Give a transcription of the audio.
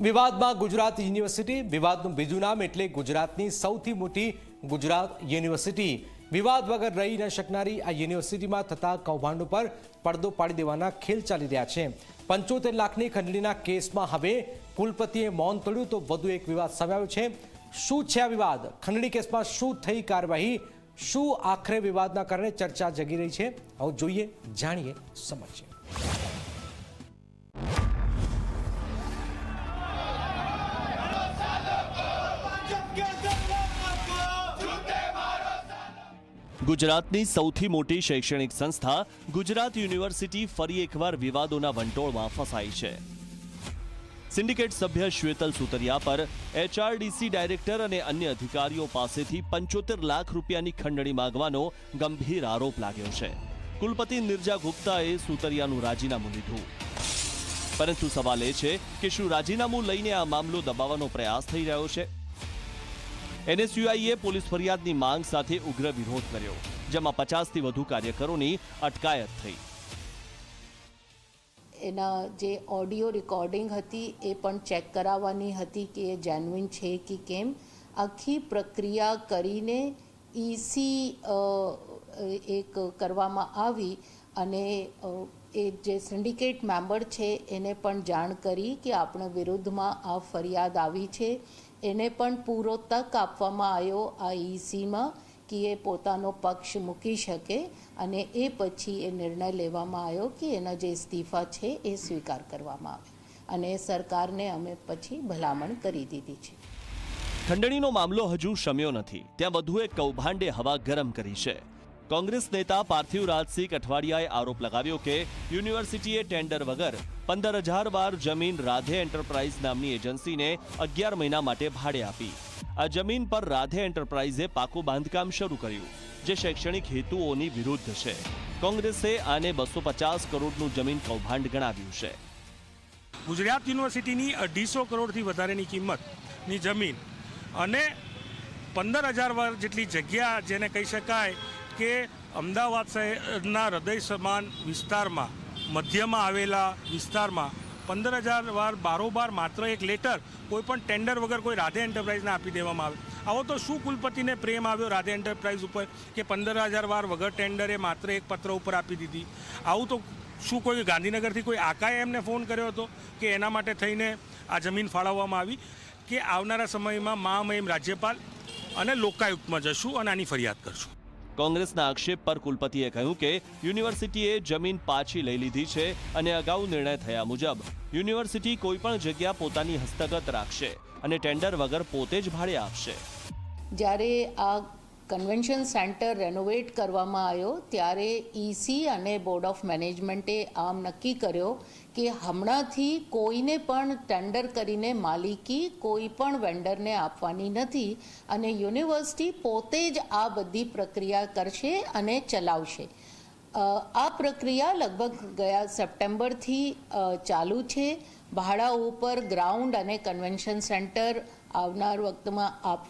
વિવાદમાં ગુજરાત યુનિવર્સિટી, વિવાદનું બીજું નામ એટલે ગુજરાતની સૌથી મોટી ગુજરાત યુનિવર્સિટી. વિવાદ વગર રહી ન શકનારી આ યુનિવર્સિટીમાં થતા કૌભાંડો પર પડદો પાડી દેવાના ખેલ ચાલી રહ્યા છે. પંચોતેર લાખની ખંડણીના કેસમાં હવે કુલપતિએ મૌન તોડ્યું તો વધુ એક વિવાદ સામે આવ્યો છે. શું છે આ વિવાદ? ખંડણી કેસમાં શું થઈ કાર્યવાહી? શું આખરે વિવાદના કારણે ચર્ચા જગી રહી છે? આવું જોઈએ, જાણીએ સમજીએ ગુજરાતની સૌથી મોટી શૈક્ષણિક સંસ્થા ગુજરાત યુનિવર્સિટી ફરી એકવાર વિવાદોના વંટોળમાં ફસાઈ છે. સિન્ડિકેટ સભ્ય શ્વેતલ સુતરિયા પર એચઆરડીસી ડાયરેક્ટર અને અન્ય અધિકારીઓ પાસેથી પંચોતેર લાખ રૂપિયાની ખંડણી માંગવાનો ગંભીર આરોપ લાગ્યો છે. કુલપતિ નિર્જા ગુપ્તાએ સુતરિયાનું રાજીનામું લીધું. પરંતુ સવાલ એ છે કે શું રાજીનામું લઈને આ મામલો દબાવવાનો પ્રયાસ થઈ રહ્યો છે? એનએસયુઆઈએ પોલીસ ફરિયાદની માંગ સાથે ઉગ્ર વિરોધ કર્યો, જેમાં પચાસથી વધુ કાર્યકરોની અટકાયત થઈ. એના જે ઓડિયો રેકોર્ડિંગ હતી એ પણ ચેક કરાવવાની હતી કે એ જેન્યુઇન છે કે કેમ. આખી પ્રક્રિયા કરીને ઈસી એક કરવામાં આવી અને એ જે સિન્ડિકેટ મેમ્બર છે એને પણ જાણ કરી કે આપણા વિરુદ્ધમાં આ ફરિયાદ આવી છે. એને પણ પૂરો તક આપવામાં આવ્યો આ ઈસીમાં કે એ પોતાનો પક્ષ મૂકી શકે અને એ પછી એ નિર્ણય લેવામાં આવ્યો કે એના જે ઇસ્તીફા છે એ સ્વીકાર કરવામાં આવે. અને સરકારને અમે પછી ભલામણ કરી દીધી છે. ખંડણીનો મામલો હજુ શમ્યો નથી. ત્યાં વધુ એક કૌભાંડે હવા ગરમ કરી છે. કોંગ્રેસ નેતા પાર્થિવ રાજસિંહ અઠવાડિયાએ આરોપ લગાવ્યો કે યુનિવર્સિટીએ ટેન્ડર વગર પંદર હજાર વાર જમીન રાધે એન્ટરપ્રાઇઝ નામની એજન્સીને અગિયાર મહિના માટે ભાડે આપી. આ જમીન પર રાધે એન્ટરપ્રાઇઝે પાકું બાંધકામ શરૂ કર્યું, જે શૈક્ષણિક હેતુઓની વિરુદ્ધ છે. કોંગ્રેસે આને બસો પચાસ કરોડનું જમીન કૌભાંડ ગણાવ્યું છે. ગુજરાત યુનિવર્સિટીની અઢીસો કરોડથી વધારેની કિંમતની જમીન અને પંદર હજાર વાર જેટલી જગ્યા જેને કહી શકાય કે અમદાવાદ શહેરના હૃદય સમાન વિસ્તારમાં, મધ્યમાં આવેલા વિસ્તારમાં પંદર હજાર વાર બારોબાર માત્ર એક લેટર કોઈ પણ ટેન્ડર વગર કોઈ રાધે એન્ટરપ્રાઇઝને આપી દેવામાં આવે. આવો તો શું કુલપતિને પ્રેમ આવ્યો રાધે એન્ટરપ્રાઇઝ ઉપર કે પંદર હજાર વાર વગર ટેન્ડરે માત્ર એક પત્ર ઉપર આપી દીધી? આવું તો શું કોઈ ગાંધીનગરથી કોઈ આકાએ એમને ફોન કર્યો હતો કે એના માટે થઈને આ જમીન ફાળવવામાં આવી? કે આવનારા સમયમાં મહામહિમ રાજ્યપાલ અને લોકાયુક્તમાં જશું અને આની ફરિયાદ કરશું? કોંગ્રેસના આક્ષેપ પર કુલપતિએ કહ્યું કે યુનિવર્સિટીએ જમીન પાછી લઈ લીધી છે અને અગાઉ નિર્ણય થયા મુજબ યુનિવર્સિટી કોઈ પણ જગ્યા પોતાની હસ્તગત રાખશે અને ટેન્ડર વગર પોતે જ ભાડે આપશે. જ્યારે આ કન્વેન્શન સેન્ટર રેનોવેટ કરવામાં આવ્યો ત્યારે ઈસી અને બોર્ડ ઓફ મેનેજમેન્ટે આમ નક્કી કર્યો કે હમણાંથી કોઈને પણ ટેન્ડર કરીને માલિકી કોઈ પણ વેન્ડરને આપવાની નથી અને યુનિવર્સિટી પોતે જ આ બધી પ્રક્રિયા કરશે અને ચલાવશે. આ પ્રક્રિયા લગભગ ગયા સપ્ટેમ્બરથી ચાલુ છે. ભાડા ઉપર ગ્રાઉન્ડ અને કન્વેન્શન સેન્ટર આવનાર વખતમાં આપવા